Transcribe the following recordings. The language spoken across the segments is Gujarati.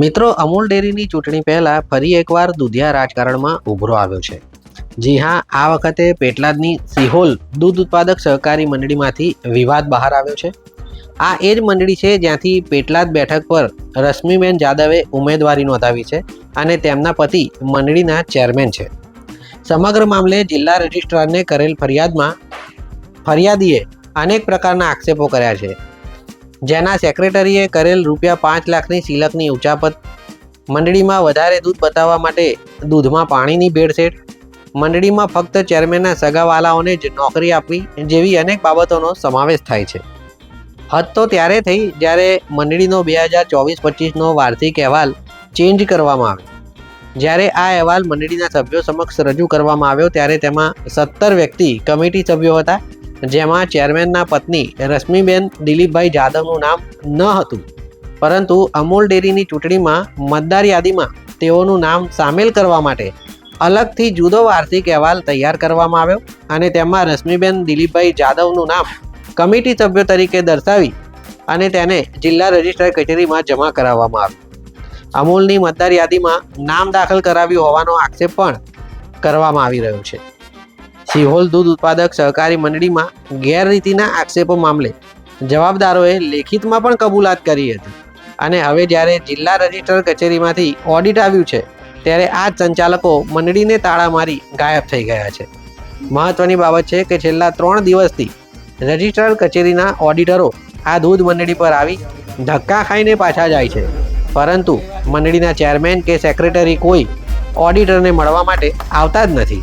મિત્રો, અમૂલ ડેરીની ચૂંટણી પહેલા ફરી એકવાર દુધિયા રાજકારણમાં ઉભરો આવ્યો છે. જી હા, આ વખતે પેટલાદની સિહોલ દૂધ ઉત્પાદક સહકારી મંડળીમાંથી વિવાદ બહાર આવ્યો છે. આ એ જ મંડળી છે જ્યાંથી પેટલાદ બેઠક પર રશ્મિબેન જાદવે ઉમેદવારી નોંધાવી છે અને તેમના પતિ મંડળીના ચેરમેન છે. સમગ્ર મામલે જિલ્લા રજિસ્ટ્રારને કરેલ ફરિયાદમાં ફરિયાદીએ અનેક પ્રકારના આક્ષેપો કર્યા છે. જેના સેક્રેટરીએ કરેલ રૂપિયા પાંચ લાખની સિલકની ઉચાપત, મંડળીમાં વધારે દૂધ બતાવવા માટે દૂધમાં પાણીની ભેળસેળ, મંડળીમાં ફક્ત ચેરમેનના સગાવાલાઓને જ નોકરી આપવી જેવી અનેક બાબતોનો સમાવેશ થાય છે. હદ તો ત્યારે થઈ જ્યારે મંડળીનો બે હજાર ચોવીસ પચીસનો વાર્ષિક અહેવાલ ચેન્જ કરવામાં આવ્યો. જ્યારે આ અહેવાલ મંડળીના સભ્યો સમક્ષ રજૂ કરવામાં આવ્યો ત્યારે તેમાં સત્તર વ્યક્તિ કમિટી સભ્યો હતા. જેમાં ચેરમેનના પત્ની રશ્મિબેન દિલીપભાઈ જાદવનું નામ ન હતું. પરંતુ અમૂલ ડેરીની ચૂંટણીમાં મતદાર યાદીમાં તેઓનું નામ સામેલ કરવા માટે અલગથી જુદો વાર્ષિક અહેવાલ તૈયાર કરવામાં આવ્યો અને તેમાં રશ્મિબેન દિલીપભાઈ જાદવનું નામ કમિટી સભ્યો તરીકે દર્શાવી અને તેને જિલ્લા રજિસ્ટ્રાર કચેરીમાં જમા કરાવવામાં આવ્યું. અમૂલની મતદાર યાદીમાં નામ દાખલ કરાવ્યું હોવાનો આક્ષેપ પણ કરવામાં આવી રહ્યો છે. સિહોલ દૂધ ઉત્પાદક સહકારી મંડળીમાં ગેરરીતિના આક્ષેપો મામલે જવાબદારોએ લેખિતમાં પણ કબૂલાત કરી હતી. અને હવે જ્યારે જિલ્લા રજિસ્ટર કચેરીમાંથી ઓડિટ આવ્યું છે, ત્યારે આ સંચાલકો મંડળીને તાળા મારી ગાયબ થઈ ગયા છે. મહત્વની બાબત છે કે છેલ્લા ત્રણ દિવસથી રજિસ્ટ્રાર કચેરીના ઓડિટરો આ દૂધ મંડળી પર આવી ધક્કા ખાઈને પાછા જાય છે. પરંતુ મંડળીના ચેરમેન કે સેક્રેટરી કોઈ ઓડિટરને મળવા માટે આવતા જ નથી.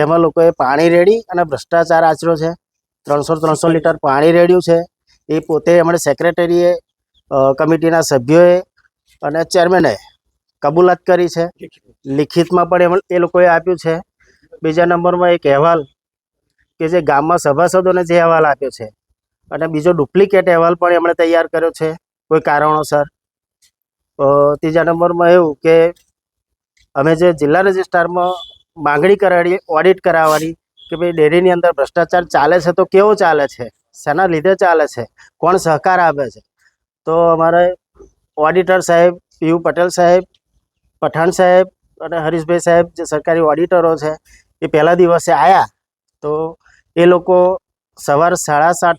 તેમાં લોકોએ પાણી રેડી અને ભ્રષ્ટાચાર આચર્યો છે. ત્રણસો ત્રણસો લીટર પાણી રેડ્યું છે. એ પોતે એમણે સેક્રેટરીએ કમિટીના સભ્યોએ અને ચેરમેને કબૂલાત કરી છે. લિખિતમાં પણ એ લોકોએ આપ્યું છે. બીજા નંબરમાં એક અહેવાલ કે જે ગામમાં સભાસદોને જે અહેવાલ આપ્યો છે. અને બીજો ડુપ્લિકેટ અહેવાલ પણ એમણે તૈયાર કર્યો છે, કોઈ કારણોસર. ત્રીજા નંબરમાં એવું કે અમે જે જિલ્લા રજિસ્ટ્રારમાં માંગણી કરાવી ઓડિટ કરાવવાની કે ભાઈ ડેરીની અંદર ભ્રષ્ટાચાર ચાલે છે તો કેવો ચાલે છે? શેના લીધે ચાલે છે? કોણ સહકાર આપે છે? તો અમારે ઓડિટર સાહેબ, પીયુ પટેલ સાહેબ, પઠાણ સાહેબ અને હરીશભાઈ સાહેબ જે સરકારી ઓડિટરો છે, એ પહેલા દિવસે આવ્યા તો એ લોકો સવાર સાડા સાત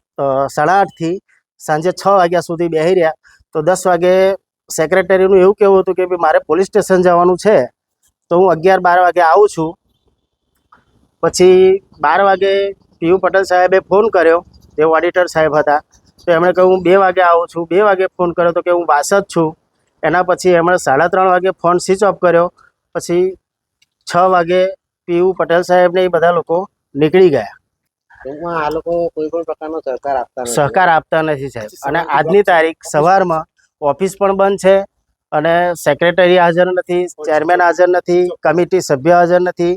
સાડા આઠથી સાંજે છ વાગ્યા સુધી બેસી રહ્યા. તો દસ વાગે સેક્રેટરીનું એવું કહેવું હતું કે ભાઈ મારે પોલીસ સ્ટેશન જવાનું છે. તો હું અગિયાર બાર વાગે આવું છું. પછી બાર વાગે પીયુ પટેલ સાહેબે ફોન કર્યો તે ઓડિટર સાહેબ હતા. તો એમણે કહ્યું હું બે વાગે આવું છું. બે વાગે ફોન કર્યો તો કે હું વાસ જ છું. એના પછી એમણે સાડા ત્રણ વાગે ફોન સ્વિચ ઓફ કર્યો. પછી છ વાગે પીયુ પટેલ સાહેબને એ બધા લોકો નીકળી ગયા. ટૂંકમાં આ લોકો કોઈ પણ પ્રકારનો સહકાર આપતા સહકાર આપતા નથી સાહેબ. અને આજની તારીખ સવારમાં ઓફિસ પણ બંધ છે. અને સેક્રેટરી હાજર નથી ચેરમેન હાજર નથી કમિટી સભ્ય હાજર નથી.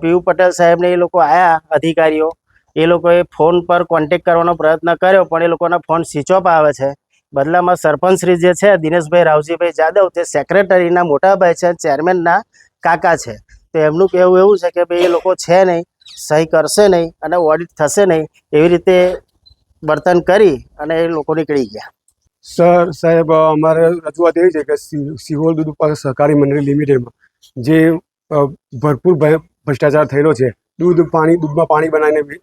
પીયુ પટેલ સાહેબને એ લોકો આયા અધિકારીઓ. એ લોકોએ ફોન પર કોન્ટેક કરવાનો પ્રયત્ન કર્યો, પણ એ લોકોના ફોન સ્વિચ ઓફ આવે છે. બદલામાં સરપંચશ્રી જે છે, દિનેશભાઈ રાવજીભાઈ જાદવ તે સેક્રેટરીના મોટા ભાઈ છે ચેરમેનના કાકા છે. તો એમનું કહેવું એવું છે કે ભાઈ, એ લોકો છે નહીં, સહી કરશે નહીં અને ઓડિટ થશે નહીં, એવી રીતે વર્તન કરી અને એ લોકો નીકળી ગયા. સર સાહેબ અમારે રજૂઆત એવી છે કે સી- સિહોલ દૂધ ઉત્પાદક સહકારી મંડળી લિમિટેડમાં જે ભરપૂર ભ્રષ્ટાચાર થયેલો છે દૂધ પાણી દૂધમાં પાણી બનાવીને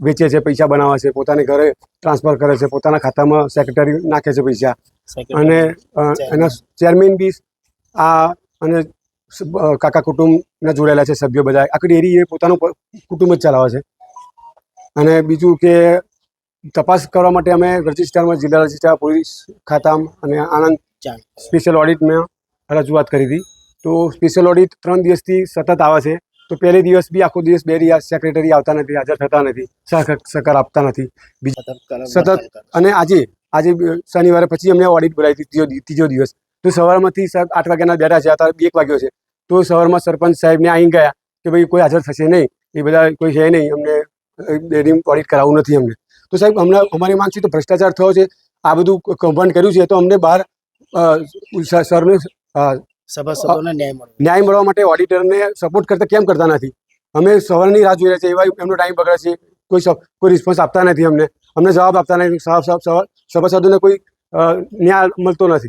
વેચે છે પૈસા બનાવે છે પોતાને ઘરે ટ્રાન્સફર કરે છે પોતાના ખાતામાં સેક્રેટરી નાખે છે પૈસા. અને એના ચેરમેન બી આ અને કાકા કુટુંબના જોડાયેલા છે સભ્યો બધા. આખી ડેરી એ પોતાનું કુટુંબ જ ચલાવે છે. અને બીજું કે તપાસ કરવા માટે અમે રજિસ્ટ્રારમાં જિલ્લા રજિસ્ટ્રાર પોલીસ ખાતામાં અને આણંદ. સ્પેશિયલ ઓડિટમાં રજૂઆત કરી હતી. તો સ્પેશિયલ ઓડિટ ત્રણ દિવસથી સતત આવે છે. તો પહેલે દિવસ બી આખો દિવસ બે રહ્યા સેક્રેટરી આવતા નથી હાજર થતા નથી સહકાર આપતા નથી. સતત અને આજે આજે શનિવારે પછી અમને ઓડિટ બોલાવી હતી ત્રીજો ત્રીજો દિવસ. તો સવારમાંથી આઠ વાગ્યાના બેઠા છે અત્યારે એક વાગ્યો છે. તો સવારમાં સરપંચ સાહેબને અહીં ગયા કે ભાઈ કોઈ હાજર થશે નહીં. એ બધા કોઈ છે નહીં. અમને ડેરી ઓડિટ કરાવવું નથી અમને. તો સાહેબ અમને અમારી માંગ છે તો ભ્રષ્ટાચાર થયો છે આ બધું કૌભાંડ કર્યું છે તો અમને બહાર સરને સભાસદોને ન્યાય મળે. ન્યાય મળવા માટે ઓડિટરને સપોર્ટ કરતા કેમ કરતા નથી? અમે સવારની રાહ જોઈ રહ્યા છીએ એવા એમનો ટાઈમ બગડે છે કોઈ કોઈ રિસ્પોન્સ આપતા નથી અમને. અમને જવાબ આપતા નથી સભા- સભા- સભા- સભાસદોને કોઈ ન્યાય મળતો નથી.